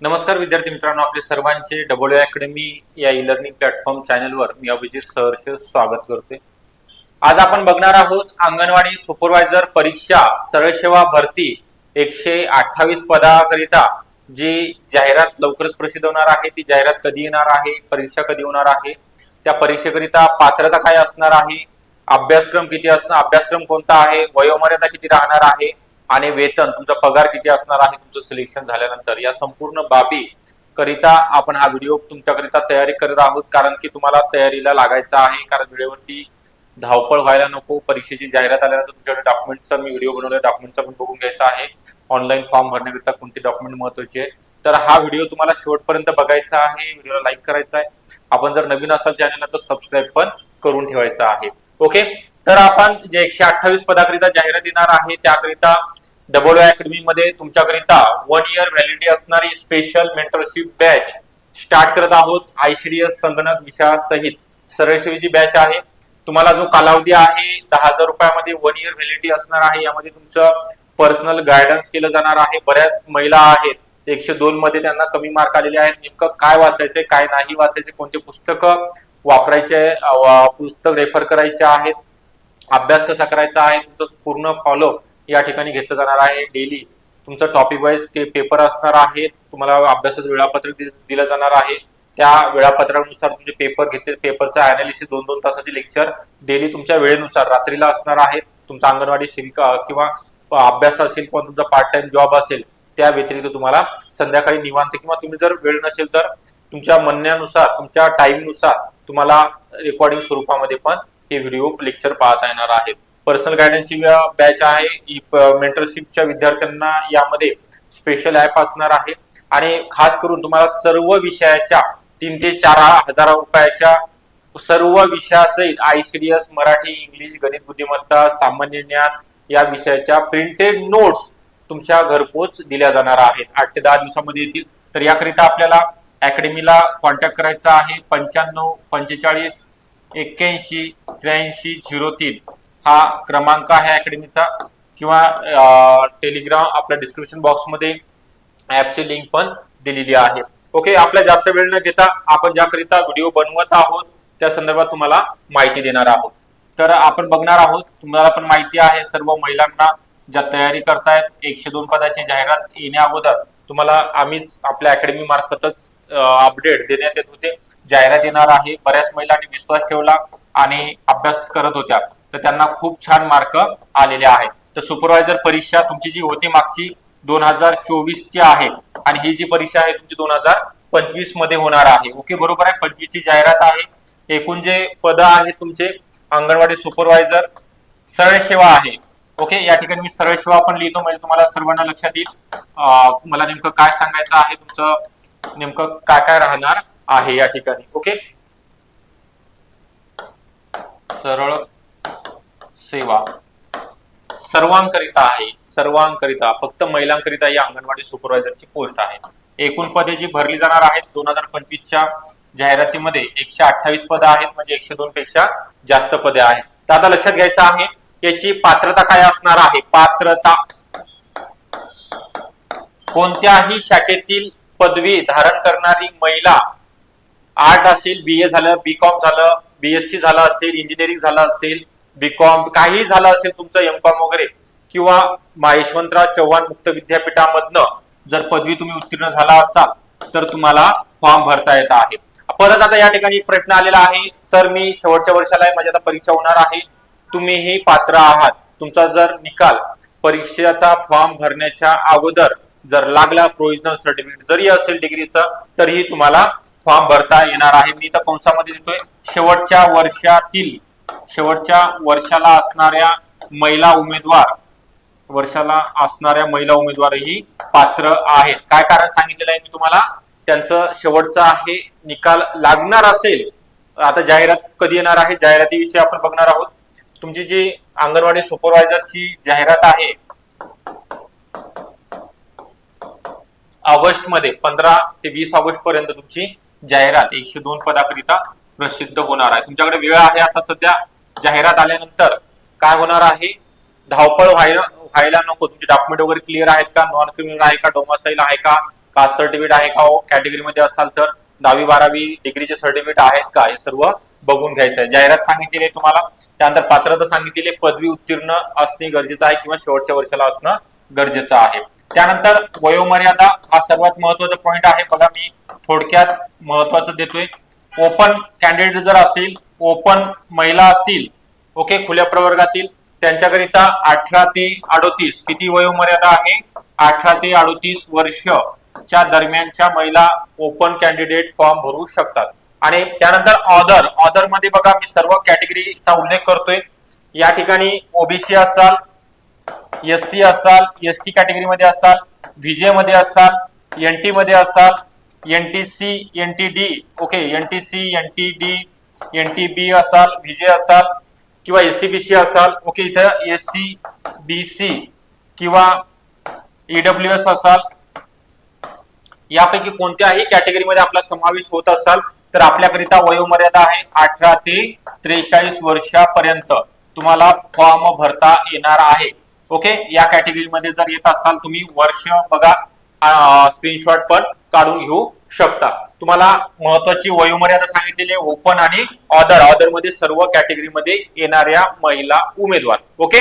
नमस्कार विद्यार्थी मित्रांनो आपले सर्वांचे डबल अकॅडमी या ई लर्निंग प्लॅटफॉर्म चॅनलवर मी अभिजित सहर्ष स्वागत करते आज आपण बघणार आहोत अंगणवाडी सुपरवायझर परीक्षा सरळ सेवा भरती एकशे अठ्ठावीस पदाकरिता जी जाहिरात लवकरच प्रसिद्ध होणार आहे ती जाहिरात कधी येणार आहे परीक्षा कधी होणार आहे त्या परीक्षेकरिता पात्रता काय असणार आहे अभ्यासक्रम किती असणार अभ्यासक्रम कोणता आहे वयोमर्यादा किती राहणार आहे आणि वेतन तुमचा पगार किती असणार आहे तुमचं सिलेक्शन झाल्यानंतर या संपूर्ण बाबी करिता आपण हा व्हिडिओ तुमच्याकरिता तयारी करत आहोत. कारण की तुम्हाला तयारीला लागायचं आहे कारण वेळेवरती धावपळ व्हायला नको परीक्षेची जाहिरात आल्यानंतर तुमच्याकडे डॉक्युमेंटचा मी व्हिडिओ बनवला डॉक्युमेंटचा पण बघून घ्यायचा आहे. ऑनलाईन फॉर्म भरण्याकरिता कोणते डॉक्युमेंट महत्त्वाचे आहे तर हा व्हिडिओ तुम्हाला शेवटपर्यंत बघायचा आहे व्हिडिओला लाईक करायचा आहे. आपण जर नवीन असाल चॅनलला तर सबस्क्राईब पण करून ठेवायचा आहे. ओके तर आपण जे एकशे अठ्ठावीस पदाकरिता जाहिरात येणार आहे त्याकरिता डबल अकॅडमी मध्ये तुमच्याकरिता वन इयर व्हॅलिडिटी असणारी स्पेशल मेंटरशिप बॅच स्टार्ट करत आहोत. आयसीडीएस संगणक विषयासहित सरळ सेवेची बॅच आहे. तुम्हाला जो कालावधी आहे दहा हजार रुपयामध्ये वन इयर व्हॅलिडिटी असणार आहे. यामध्ये तुमचं पर्सनल गायडन्स केलं जाणार आहे. बऱ्याच महिला आहेत. एकशे दोन मध्ये त्यांना कमी मार्क आलेले आहेत. नेमकं काय वाचायचंय काय नाही वाचायचे कोणते पुस्तकं वापरायचे पुस्तक रेफर करायचे आहेत. अभ्यास कसा करायचा आहे तुमचं पूर्ण फॉलो या ठिकाणी घेतलं जाणार आहे. डेली तुमचं टॉपिक वाईज पेपर असणार आहे तुम्हाला अभ्यासाचं वेळापत्रक दिलं जाणार आहे. त्या वेळापत्रानुसार तुमचे पेपर घेतले पेपरचा अनालिसिस दोन दोन तासाचे लेक्चर डेली तुमच्या वेळेनुसार रात्रीला असणार आहे तुमचा अंगणवाडी सेविका किंवा अभ्यास असेल किंवा तुमचा पार्ट टाइम जॉब असेल त्या व्यतिरिक्त तुम्हाला संध्याकाळी निवांत किंवा तुम्ही जर वेळ नसेल तर तुमच्या म्हणण्यानुसार तुमच्या टाइमनुसार तुम्हाला रेकॉर्डिंग स्वरूपामध्ये पण हे व्हिडिओ लेक्चर पाहता येणार आहेत पर्सनल गायडन्सची बॅच आहे. मेंटरशिपच्या विद्यार्थ्यांना यामध्ये स्पेशल ऍप असणार आहे. आणि खास करून तुम्हाला सर्व विषयाच्या तीन ते चार हजार रुपयाच्या सर्व विषयासहित आयसीडीएस मराठी इंग्लिश गणित बुद्धिमत्ता सामान्य ज्ञान या विषयाच्या प्रिंटेड नोट्स तुमच्या घरपोच दिल्या जाणार आहेत. आठ ते दहा दिवसामध्ये येतील. तर याकरिता आपल्याला अकॅडमीला कॉन्टॅक्ट करायचा आहे. पंच्याण्णव पंचेचाळीस एक्क्याऐंशी त्र्याऐंशी झिरो तीन हा क्रमांक आहे अकॅडमीचा. किंवा टेलिग्राम आपल्या डिस्क्रिप्शन बॉक्समध्ये ऍपची लिंक पण दिलेली आहे. ओके आपल्या जास्त वेळ न घेता आपण ज्याकरिता व्हिडिओ बनवत आहोत त्या संदर्भात तुम्हाला माहिती देणार आहोत. तर आपण बघणार आहोत तुम्हाला पण माहिती आहे सर्व महिलांना ज्या तयारी करतायत एकशे दोन पदाची जाहिरात येण्या अगोदर तुम्हाला आम्हीच आपल्या अकॅडमी मार्फतच अपडेट देण्यात येत होते. जाहिरात येणार आहे. बऱ्याच महिलांनी विश्वास ठेवला आणि अभ्यास करत होत्या. तर त्यांना खूप छान मार्क आलेले आहेत. तर सुपरवायझर परीक्षा तुमची जी होती मागची दोन हजार चोवीस ची आहे आणि ही जी परीक्षा आहे तुमची दोन हजार पंचवीसमध्ये होणार आहे. ओके बरोबर आहे? पंचवीस ची जाहिरात आहे. एकूण जे पद आहेत तुमचे अंगणवाडी सुपरवायझर सरळ सेवा आहे. ओके या ठिकाणी मी सरळ सेवा पण लिहितो म्हणजे तुम्हाला सर्वांना लक्षात येईल. मला नेमकं काय सांगायचं आहे तुमचं नेमकं काय काय राहणार? आहे या ठिकाणी. ओके सरळ सेवा. सर्वांकरिता आहे. सर्वांकरिता. फक्त महिलांकरिता या अंगणवाडी सुपरवायझरची पोस्ट आहे. एकूण पदे जी भरली जाणार आहेत दोन हजार पंचवीसच्या जाहिरातीमध्ये एकशे अठ्ठावीस पदं आहेत म्हणजे एकशे दोन पेक्षा जास्त पदे आहेत. तर आता लक्षात घ्यायचं आहे याची पात्रता काय असणार आहे? पात्रता कोणत्याही शाखेतील पदवी धारण करणारी महिला आर्ट असेल बी ए झालं बी कॉम झालं बीएससी झालं असेल इंजिनिअरिंग झालं असेल बी कॉम काही झालं असेल तुमचं एम कॉम वगैरे किंवा महेशवंतराव चव्हाण मुक्त विद्यापीठामधनं जर पदवी तुम्ही उत्तीर्ण झाला असाल तर तुम्हाला फॉर्म भरता येत आहे. परत आता या ठिकाणी एक प्रश्न आलेला आहे. सर मी शेवटच्या वर्षाला आहे माझी आता परीक्षा होणार आहे. तुम्हीही पात्र आहात. तुमचा जर निकाल परीक्षेचा फॉर्म भरण्याच्या अगोदर जर लागला प्रोविजनल सर्टिफिकेट जरी असेल डिग्रीचं तरीही तुम्हाला फॉर्म भरता येणार आहे. मी तर कंसामध्ये देतोय शेवटच्या वर्षातील शेवटच्या वर्षाला असणाऱ्या महिला उमेदवार वर्षाला असणाऱ्या महिला उमेदवारही पात्र आहेत. काय कारण सांगितलेलं आहे मी तुम्हाला? त्यांचं शेवटचं आहे निकाल लागणार असेल आता जाहिरात कधी येणार आहे जाहिरातीविषयी आपण बघणार आहोत. तुमची जी अंगणवाडी सुपरवायझरची जाहिरात आहे ऑगस्टमध्ये पंधरा ते वीस ऑगस्ट पर्यंत तुमची जाहिरात एकशे दोन पदाकरिता प्रसिद्ध होणार आहे. तुमच्याकडे वेळ आहे आता सध्या? जाहिरात आल्यानंतर काय होणार आहे? धावपळ व्हायला व्हायला नको. तुमचे डॉक्युमेंट वगैरे क्लिअर आहेत का? नॉन क्रिमिनल आहे का? डोमासाईल आहे का? कास्ट सर्टिफिकेट आहे का हो? कॅटेगरीमध्ये असाल तर दहावी बारावी डिग्रीचे सर्टिफिकेट आहेत का? हे सर्व बघून घ्यायचं आहे. जाहिरात सांगितलेली आहे तुम्हाला. त्यानंतर पात्रता सांगितलेली आहे. पदवी उत्तीर्ण असणे गरजेचं आहे किंवा शेवटच्या वर्षाला असणं गरजेचं आहे. त्यानंतर वयोमर्यादा हा सर्वात महत्त्वाचा पॉईंट आहे. बघा मी थोडक्यात महत्वाचं देतोय. ओपन कॅन्डिडेट जर असेल ओपन महिला असतील ओके खुल्या प्रवर्गातील त्यांच्याकरिता अठरा ते अडोतीस किती वयोमर्यादा आहे? अठरा ते अडोतीस वर्षच्या दरम्यानच्या महिला ओपन कॅन्डिडेट फॉर्म भरू शकतात. आणि त्यानंतर ऑदर ऑदरमध्ये बघा मी सर्व कॅटेगरीचा उल्लेख करतोय. या ठिकाणी ओबीसी असाल एस सी असाल एस टी कॅटेगरीमध्ये असाल व्हीजे मध्ये असाल एन टी मध्ये असाल N T C N T D okay N T C N T D N T B असाल व्हीजे असाल किंवा एस सी बी सी असाल ओके इथं एस सी बी सी किंवा ईडब्ल्यू एस असाल यापैकी कोणत्याही कॅटेगरीमध्ये आपला समावेश होत असाल तर आपल्याकरिता वयोमर्यादा आहे अठरा ते त्रेचाळीस वर्षापर्यंत. तुम्हाला फॉर्म भरता येणार आहे. ओके या कॅटेगरीमध्ये जर येत असाल तुम्ही वर्ष बघा स्क्रीनशॉट पण काढून घेऊ. शकता. तुम्हाला महत्वाची वयोमर्यादा सांगितलेली आहे ओपन आणि ऑदर ऑदरमध्ये सर्व कॅटेगरीमध्ये येणाऱ्या महिला उमेदवार. ओके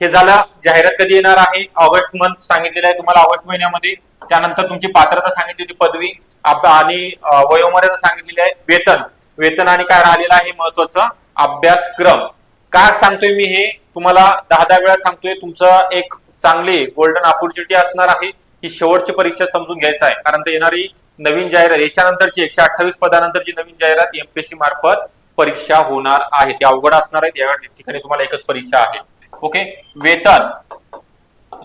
हे झालं. जाहिरात कधी येणार आहे? ऑगस्ट मंथ सांगितलेलं आहे तुम्हाला ऑगस्ट महिन्यामध्ये. त्यानंतर तुमची पात्रता सांगितली होती पदवी. आणि वयोमर्यादा सांगितलेली आहे वेतन. वेतन आणि काय राहिलेलं आहे? महत्वाचं अभ्यासक्रम. काय सांगतोय मी हे? तुम्हाला दहा दहा वेळा सांगतोय. तुमचं एक चांगली गोल्डन ऑपॉर्च्युनिटी असणार आहे. ही शेवटची परीक्षा समजून घ्यायचं आहे. कारण ते येणारी नवीन जाहिरात याच्यानंतरची एकशे अठ्ठावीस पदानंतरची नवीन जाहिरात एमपीएससी मार्फत परीक्षा होणार आहे. ती अवघड असणार आहे. या ठिकाणी तुम्हाला एकच परीक्षा आहे. ओके वेतन.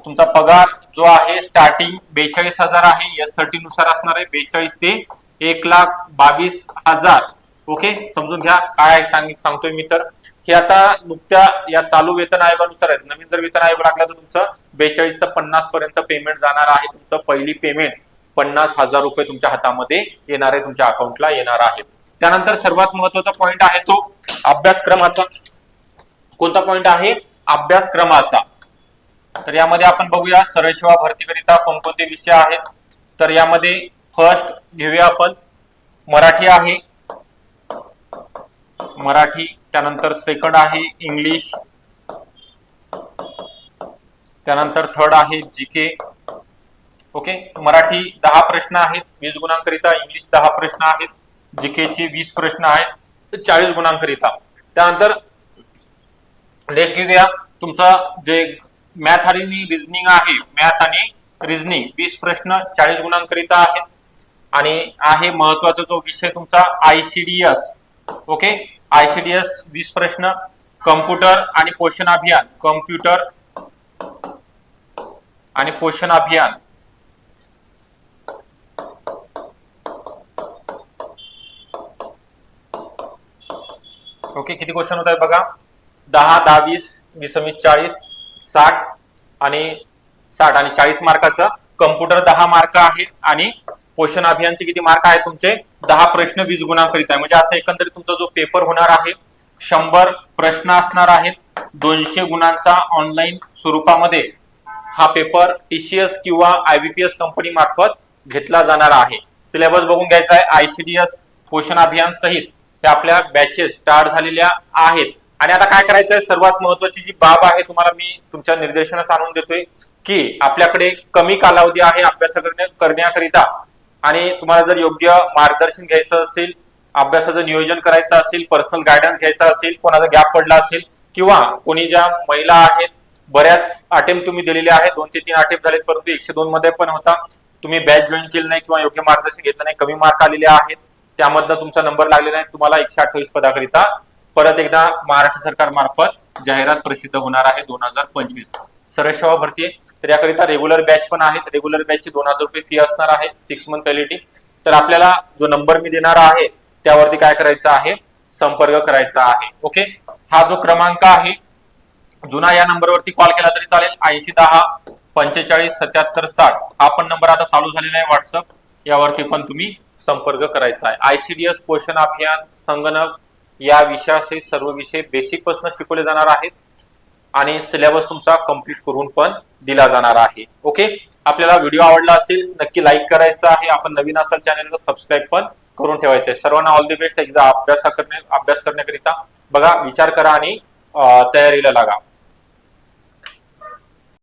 तुमचा पगार जो आहे स्टार्टिंग बेचाळीस हजार आहे. एस थर्टी नुसार असणार आहे. बेचाळीस ते एक लाख बावीस हजार. ओके समजून घ्या. काय सांग सांगतोय मी तर. हे आता नुकत्या या चालू वेतन आयोगानुसार आहेत. नवीन जर वेतन आयोग लागला तर तुमचं बेचाळीसचं पन्नास पर्यंत पेमेंट जाणार आहे. तुमचं पहिली पेमेंट पन्नास हजार रुपये तुमच्या हातामध्ये येणार आहे तुमच्या अकाउंटला येणार आहे. त्यानंतर सर्वात महत्त्वाचा पॉइंट आहे तो अभ्यासक्रमाचा. कोणता पॉइंट आहे? अभ्यासक्रमाचा. तर यामध्ये आपण बघूया सरळ सेवा भरतीकरिता कोणकोणते विषय आहेत? तर यामध्ये फर्स्ट घेऊया आपण. मराठी आहे मराठी त्यानंतर सेकंड आहे इंग्लिश त्यानंतर थर्ड आहे जीके ओके मराठी दहा प्रश्न आहेत वीस गुणांकरिता इंग्लिश दहा प्रश्न आहेत जीकेचे वीस प्रश्न आहेत चाळीस गुणांकरिता. त्यानंतर लेस घेऊया. तुमचं जे मॅथ आणि रिझनिंग आहे मॅथ आणि रिझनिंग वीस प्रश्न चाळीस गुणांकरिता आहेत. आणि आहे महत्त्वाचा जो विषय तुमचा आयसीडीएस ओके आयसीडीएस वीस प्रश्न कम्प्युटर आणि पोषण अभियान. कम्प्युटर आणि पोषण अभियान. ओके किती क्वेश्चन होत आहे बघा? दहा दहा वीस वीस वीस चाळीस साठ आणि साठ आणि चाळीस मार्काचं. कम्प्युटर दहा मार्क आहेत आणि पोषण अभियानचे किती मार्क आहेत तुमचे? दहा प्रश्न वीस गुणांकरित आहे. म्हणजे असं एकंदरीत तुमचा जो पेपर होणार आहे शंभर प्रश्न असणार आहेत. दोनशे गुणांचा ऑनलाईन स्वरूपामध्ये हा पेपर टीसीएस किंवा आयबीपीएस कंपनी मार्फत घेतला जाणार आहे. सिलेबस बघून घ्यायचा आहे. आयसीडीएस पोषण अभियान सहित ते आपल्या बॅचेस स्टार्ट झालेल्या आहेत. आणि आता काय करायचं आहे सर्वात महत्वाची जी बाब आहे तुम्हाला मी तुमच्या निर्देशनास आणून देतोय की आपल्याकडे कमी कालावधी आहे अभ्यास करण्याकरिता. आणि तुम्हाला जर योग्य मार्गदर्शन घ्यायचं असेल अभ्यासाचं नियोजन करायचं असेल पर्सनल गायडन्स घ्यायचा असेल कोणाचा गॅप पडला असेल किंवा कोणी ज्या महिला आहेत बऱ्याच अटेम्प्ट तुम्ही दिलेले आहेत दोन ते तीन अटेम्प्ट झालेत परंतु एकशे दोन मध्ये पण होता. तुम्ही बॅच जॉईन केलं नाही किंवा योग्य मार्गदर्शन घेतलं नाही कमी मार्क आलेले आहेत त्यामधनं तुमचा नंबर लागलेला आहे तुम्हाला एकशे अठ्ठावीस पदाकरिता परत एकदा महाराष्ट्र सरकार मार्फत जाहिरात प्रसिद्ध होणार आहे दोन हजार पंचवीस. सरळ सेवा भरती आहे तर याकरिता रेग्युलर बॅच पण आहेत. रेग्युलर बॅचची दोन हजार रुपये फी असणार आहे सिक्स मंथ व्हॅलिडिटी तर आपल्याला जो नंबर मी देणार आहे त्यावरती काय करायचं आहे? संपर्क करायचा आहे. ओके हा जो क्रमांक आहे जुना या नंबरवरती कॉल केला तरी चालेल. ऐंशी दहा पंचेचाळीस सत्याहत्तर साठ. हा पण नंबर आता चालू झालेला आहे व्हॉट्सअप यावरती पण तुम्ही संपर्क करायचा आहे. आयसीडीएस पोषण अभियान संगणक या विषयाशी सर्व विषय बेसिकपासून शिकवले जाणार आहेत. आणि सिलेबस तुमचा कंप्लीट करून पण दिला जाणार आहे. ओके आपल्याला व्हिडिओ आवडला असेल नक्की लाईक करायचा आहे. आपण नवीन असाल चॅनलवर सबस्क्राईब पण करून ठेवायचं आहे. सर्वांना ऑल दी बेस्ट एकदा अभ्यास करणे अभ्यास करण्याकरिता बघा विचार करा आणि तयारीला लागा.